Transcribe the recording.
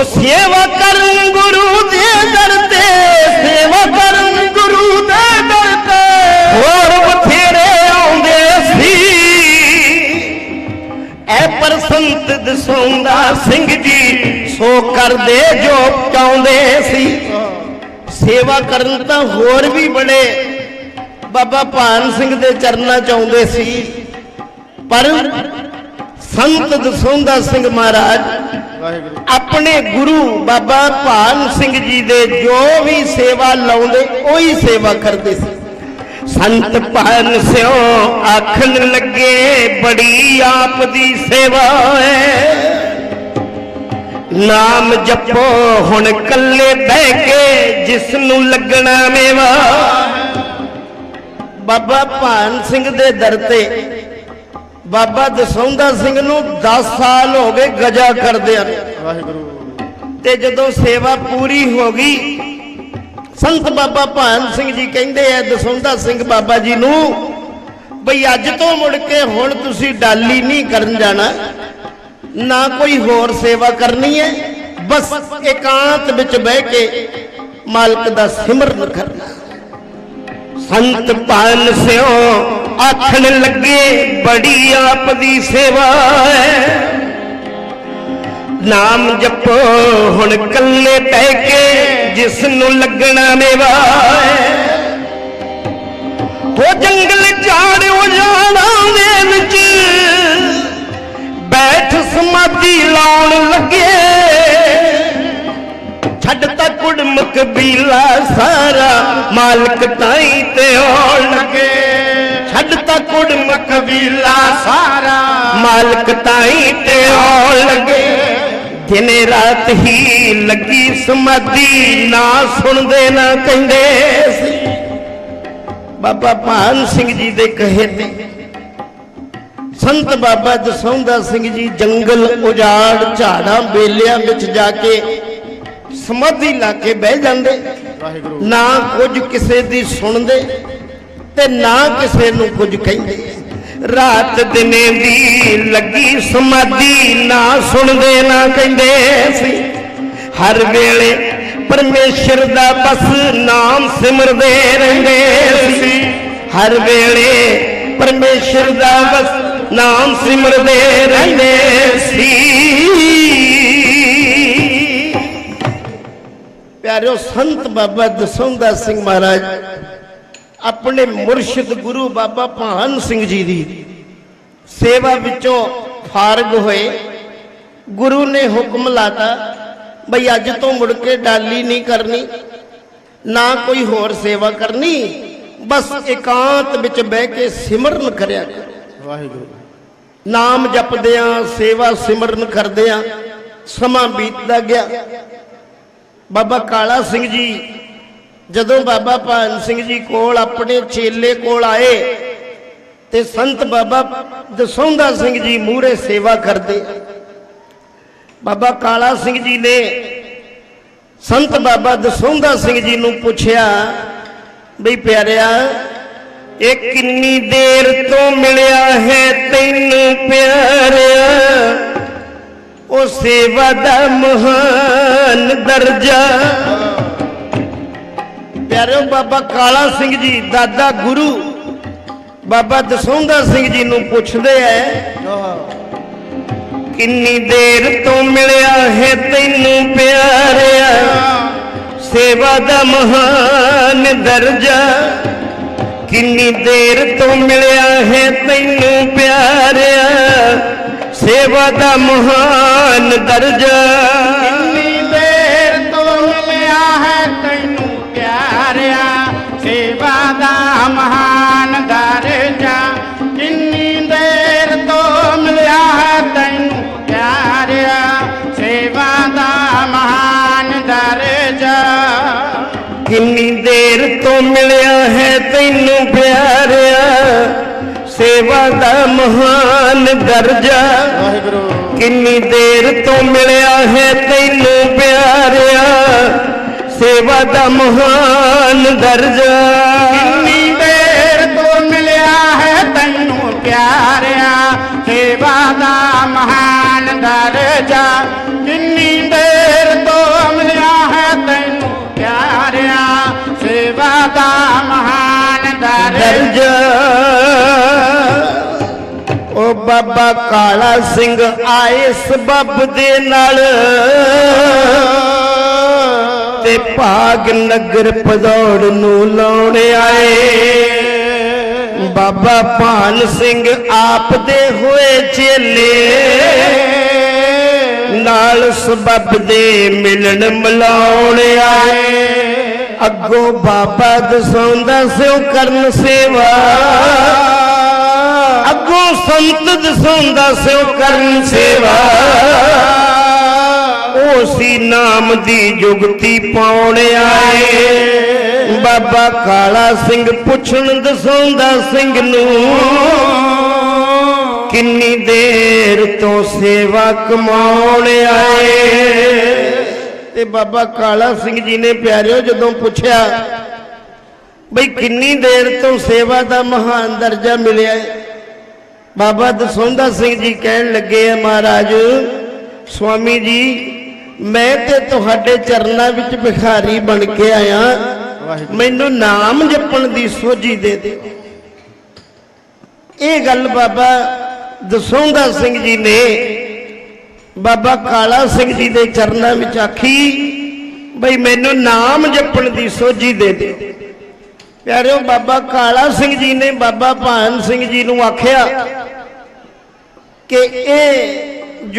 ਉਹ ਸੇਵਾ ਕਰਨ ਗੁਰੂ ਦੇ ਦਰ ਤੇ, ਸੇਵਾ ਕਰਨ ਗੁਰੂ ਦੇ ਦਰ ਤੇ। ਹੋਰ ਬਥੇਰੇ ਆਉਂਦੇ ਸੀ। ਐ ਪਰ ਸੰਤ ਦਸੌਂਦਾ ਸਿੰਘ ਜੀ, ਸੋ ਕਰਦੇ ਜੋ ਚਾਹੁੰਦੇ ਸੀ। ਸੇਵਾ ਕਰਨ ਤਾਂ ਹੋਰ ਵੀ ਬੜੇ। ਬਾਬਾ ਭਾਨ ਸਿੰਘ ਦੇ ਚਰਨਾਂ ਚਾਹੁੰਦੇ ਸੀ। ਪਰ ਸੰਤ ਦਸੌਂਦਾ ਸਿੰਘ ਮਹਾਰਾਜ ਆਪਣੇ ਗੁਰੂ ਬਾਬਾ ਭਾਨ ਸਿੰਘ ਜੀ ਦੇ ਜੋ ਵੀ ਸੇਵਾ ਲਾਉਂਦੇ ਉਹੀ ਸੇਵਾ ਕਰਦੇ ਸੀ। ਸੰਤ ਭਾਨ ਸਿਓ ਆਖਣ ਲੱਗੇ ਬੜੀ ਆਪ ਦੀ ਸੇਵਾ ਹੈ ਨਾਮ ਜਪੋ ਹੁਣ ਕੱਲੇ ਬਹਿ ਕੇ ਜਿਸ ਨੂੰ ਲੱਗਣਾ ਮੇਵਾ। ਬਾਬਾ ਭਾਨ ਸਿੰਘ ਦੇ ਦਰ ਤੇ ਬਾਬਾ ਦਸੌਂਦਾ ਸਿੰਘ ਨੂੰ 10 ਸਾਲ ਹੋ ਗਏ ਗਜਾ ਕਰਦਿਆਂ। ਵਾਹਿਗੁਰੂ। ਤੇ ਜਦੋਂ ਸੇਵਾ ਪੂਰੀ ਹੋ ਗਈ ਸੰਤ ਬਾਬਾ ਭਾਨ ਸਿੰਘ ਜੀ ਕਹਿੰਦੇ ਐ ਦਸੌਂਦਾ ਸਿੰਘ ਬਾਬਾ ਜੀ ਨੂੰ ਬਈ ਅੱਜ ਤੋਂ ਮੁੜ ਕੇ ਹੁਣ ਤੁਸੀਂ ਡਾਲੀ ਨਹੀਂ ਕਰਨ ਜਾਣਾ। ਨਾ ਕੋਈ ਹੋਰ ਸੇਵਾ ਕਰਨੀ ਹੈ। ਬਸ ਇਕਾਂਤ ਵਿੱਚ ਬਹਿ ਕੇ ਮਾਲਕ ਦਾ ਸਿਮਰਨ ਕਰਨਾ। ਸੰਤ ਭਾਨ ਸਿਓ, ਆਖਣ ਲੱਗੇ, ਬੜੀ ਆਪ ਦੀ ਸੇਵਾ ਹੈ। ਨਾਮ ਜਪੋ, ਹੁਣ ਕੱਲੇ ਪੈ ਕੇ ਜਿਸ ਨੂੰ ਲੱਗਣਾ ਮੇਵਾ। ਛੱਡਤਾ ਕੁੜਮ ਕਬੀਲਾ ਸਾਰਾ ਮਾਲਕ ਤਾਈ ਤੇ ਹੋਣ ਲੱਗੇ ਛੱਡਤਾ ਕੁੜਮ ਕਬੀਲਾ ਸਾਰਾ ਮਾਲਕ ਤਾਈ ਤੇ ਹੋਣ ਲੱਗੇ ਦਿਨੇ ਰਾਤ ਹੀ ਲੱਗੀ ਸਮਾਧੀ, ਨਾ ਸੁਣਦੇ, ਨਾ ਕਹਿੰਦੇ ਸੀ। ਬਾਬਾ ਭਾਨ ਸਿੰਘ ਜੀ ਦੇ ਕਹੇ ਤੇ ਸੰਤ ਬਾਬਾ ਦਸੌਂਦਾ ਸਿੰਘ ਜੀ ਜੰਗਲ ਉਜਾੜ ਝਾੜਾਂ ਬੇਲਿਆਂ ਵਿੱਚ ਜਾ ਕੇ ਸਮਾਧੀ ਲਾ ਕੇ ਬਹਿ ਜਾਂਦੇ, ਨਾ ਕੁਝ ਕਿਸੇ ਦੀ ਸੁਣਦੇ ਤੇ ਨਾ ਕਿਸੇ ਨੂੰ ਕੁਝ ਕਹਿੰਦੇ। ਰਾਤ ਦਿਨੇ ਦੀ ਲੱਗੀ ਸਮਾਧੀ, ਨਾ ਸੁਣਦੇ, ਨਾ ਕਹਿੰਦੇ ਸੀ ਹਰ ਵੇਲੇ ਪਰਮੇਸ਼ਰ ਦਾ ਬਸ ਨਾਮ ਸਿਮਰਦੇ ਰਹਿੰਦੇ ਸੀ ਹਰ ਵੇਲੇ ਪਰਮੇਸ਼ਰ ਦਾ ਬਸ ਨਾਮ ਸਿਮਰਦੇ ਰਹਿੰਦੇ ਸੀ ਪਿਆਰਿਓ ਸੰਤ ਬਾਬਾ ਦਸੌਂਦਾ ਸਿੰਘ ਮਹਾਰਾਜ ਆਪਣੇ ਮੁਰਸ਼ਿਦ ਗੁਰੂ ਬਾਬਾ ਭਾਨ ਸਿੰਘ ਜੀ ਦੀ ਸੇਵਾ ਵਿੱਚੋਂ ਫਾਰਗ ਹੋਏ। ਗੁਰੂ ਨੇ ਹੁਕਮ ਲਾਤਾ ਬਈ ਅੱਜ ਤੋਂ ਮੁੜ ਕੇ ਡਾਲੀ ਨਹੀਂ ਕਰਨੀ ਨਾ ਕੋਈ ਹੋਰ ਸੇਵਾ ਕਰਨੀ ਬਸ ਇਕਾਂਤ ਵਿੱਚ ਬਹਿ ਕੇ ਸਿਮਰਨ ਕਰਿਆ ਕਰੋ। ਵਾਹਿਗੁਰੂ। ਨਾਮ ਜਪਦਿਆਂ ਸੇਵਾ ਸਿਮਰਨ ਕਰਦਿਆਂ ਸਮਾਂ ਬੀਤਦਾ ਗਿਆ। ਬਾਬਾ ਕਾਲਾ ਸਿੰਘ ਜੀ, ਜਦੋਂ ਬਾਬਾ ਭਾਨ ਸਿੰਘ ਜੀ ਕੋਲ ਆਪਣੇ ਚੇਲੇ ਕੋਲ ਆਏ ਤੇ ਸੰਤ ਬਾਬਾ ਦਸੌਂਦਾ ਸਿੰਘ ਜੀ ਮੂਹਰੇ ਸੇਵਾ ਕਰਦੇ। ਬਾਬਾ ਕਾਲਾ ਸਿੰਘ ਜੀ ਨੇ ਸੰਤ ਬਾਬਾ ਦਸੌਂਦਾ ਸਿੰਘ ਜੀ ਨੂੰ ਪੁੱਛਿਆ, ਬਈ ਪਿਆਰਿਆ, ਇਹ ਕਿੰਨੀ ਦੇਰ ਤੋਂ ਮਿਲਿਆ ਹੈ ਤੈਨੂੰ ਪਿਆਰਿਆ? ਉਹ ਸੇਵਾ ਦਾ ਮਹਾਨ ਦਰਜਾ। ਪਿਆਰਿਓ ਬਾਬਾ ਕਾਲਾ ਸਿੰਘ ਜੀ, ਦਾਦਾ ਗੁਰੂ, ਬਾਬਾ ਦਸੌਂਦਾ ਸਿੰਘ ਜੀ ਨੂੰ ਪੁੱਛਦੇ ਐ, ਕਿੰਨੀ ਦੇਰ ਤੋਂ ਮਿਲਿਆ ਹੈ ਤੈਨੂੰ ਪਿਆਰਿਆ? ਸੇਵਾ ਦਾ ਮਹਾਨ ਦਰਜਾ। ਕਿੰਨੀ ਦੇਰ ਤੋਂ ਮਿਲਿਆ ਹੈ ਤੈਨੂੰ ਪਿਆਰਿਆ? ਸੇਵਾ ਦਾ ਮਹਾਨ ਦਰਜਾ। ਕਿੰਨੀ ਦੇਰ ਤੋਂ ਮਿਲਿਆ ਹੈ ਤੈਨੂੰ ਪਿਆਰਿਆ ਸੇਵਾ ਦਾ ਮਹਾਨ ਦਰਜਾ ਕਿੰਨੀ ਦੇਰ ਤੋਂ ਮਿਲਿਆ ਹੈ ਤੈਨੂੰ ਪਿਆਰਿਆ ਸੇਵਾ ਦਾ ਮਹਾਨ ਦਰਜਾ ਕਿੰਨੀ ਦੇਰ ਤੋਂ ਮਿਲਿਆ ਹੈ ਤੈਨੂੰ ਪਿਆਰਿਆ ਸੇਵਾ ਦਾ ਮਹਾਨ ਦਰਜਾ ਵਾਹਿਗੁਰੂ। ਕਿੰਨੀ ਦੇਰ ਤੋਂ ਮਿਲਿਆ ਹੈ ਤੈਨੂੰ ਪਿਆਰਿਆ? ਸੇਵਾ ਦਾ ਮਹਾਨ ਦਰਜਾ। ਬਾਬਾ ਕਾਲਾ ਸਿੰਘ ਆਏ ਸਬਬ ਦੇ ਨਾਲ। ਤੇ ਭਾਗ ਨਗਰ ਪਦੌੜ ਨੂੰ ਲਾਉਣ ਆਏ। ਬਾਬਾ ਭਾਨ ਸਿੰਘ ਆਪ ਦੇ ਹੋਏ ਚੇਲੇ। ਨਾਲ ਸਬਬ ਦੇ ਮਿਲਣ ਮਿਲਾਉਣ ਆਏ। ਅੱਗੋਂ ਬਾਬਾ ਦਸਾਉਂਦਾ ਸਿਓ ਕਰਨ ਸੇਵਾ। ਅੱਗੋਂ ਸੰਤ ਦਸਾਉਂਦਾ ਸਿਓ ਕਰਨ ਸੇਵਾ। ਉਸੀ ਨਾਮ ਦੀ ਜੁਗਤੀ ਪਾਉਣ ਆਏ। ਬਾਬਾ ਕਾਲਾ ਸਿੰਘ ਪੁੱਛਣ ਦਸਾਉਂਦਾ ਸਿੰਘ ਨੂੰ, ਕਿੰਨੀ ਦੇਰ ਤੋਂ ਸੇਵਾ ਕਮਾਉਣ ਆਏ। ਤੇ ਬਾਬਾ ਕਾਲਾ ਸਿੰਘ ਜੀ ਨੇ ਪਿਆਰਿਓ ਜਦੋਂ ਪੁੱਛਿਆ, ਬਈ ਕਿੰਨੀ ਦੇਰ ਤੋਂ ਸੇਵਾ ਦਾ ਮਹਾਨ ਦਰਜਾ ਮਿਲਿਆ ਹੈ ਬਾਬਾ ਦਸੌਂਦਾ ਸਿੰਘ ਜੀ ਕਹਿਣ ਲੱਗੇ ਆ ਮਹਾਰਾਜ ਸੁਆਮੀ ਜੀ ਮੈਂ ਤੇ ਤੁਹਾਡੇ ਚਰਨਾਂ ਵਿੱਚ ਭਿਖਾਰੀ ਬਣ ਕੇ ਆਇਆ। ਮੈਨੂੰ ਨਾਮ ਜਪਣ ਦੀ ਸੋਝੀ ਦੇ ਦਿਓ। ਇਹ ਗੱਲ ਬਾਬਾ ਦਸੌਂਦਾ ਸਿੰਘ ਜੀ ਨੇ ਬਾਬਾ ਕਾਲਾ ਸਿੰਘ ਜੀ ਦੇ ਚਰਨਾਂ ਵਿੱਚ ਆਖੀ ਬਈ ਮੈਨੂੰ ਨਾਮ ਜਪਣ ਦੀ ਸੋਝੀ ਦੇ ਦਿਓ। ਪਿਆਰਿਓ ਬਾਬਾ ਕਾਲਾ ਸਿੰਘ ਜੀ ਨੇ ਬਾਬਾ ਭਾਨ ਸਿੰਘ ਜੀ ਨੂੰ ਆਖਿਆ ਕਿ ਇਹ ਜੋ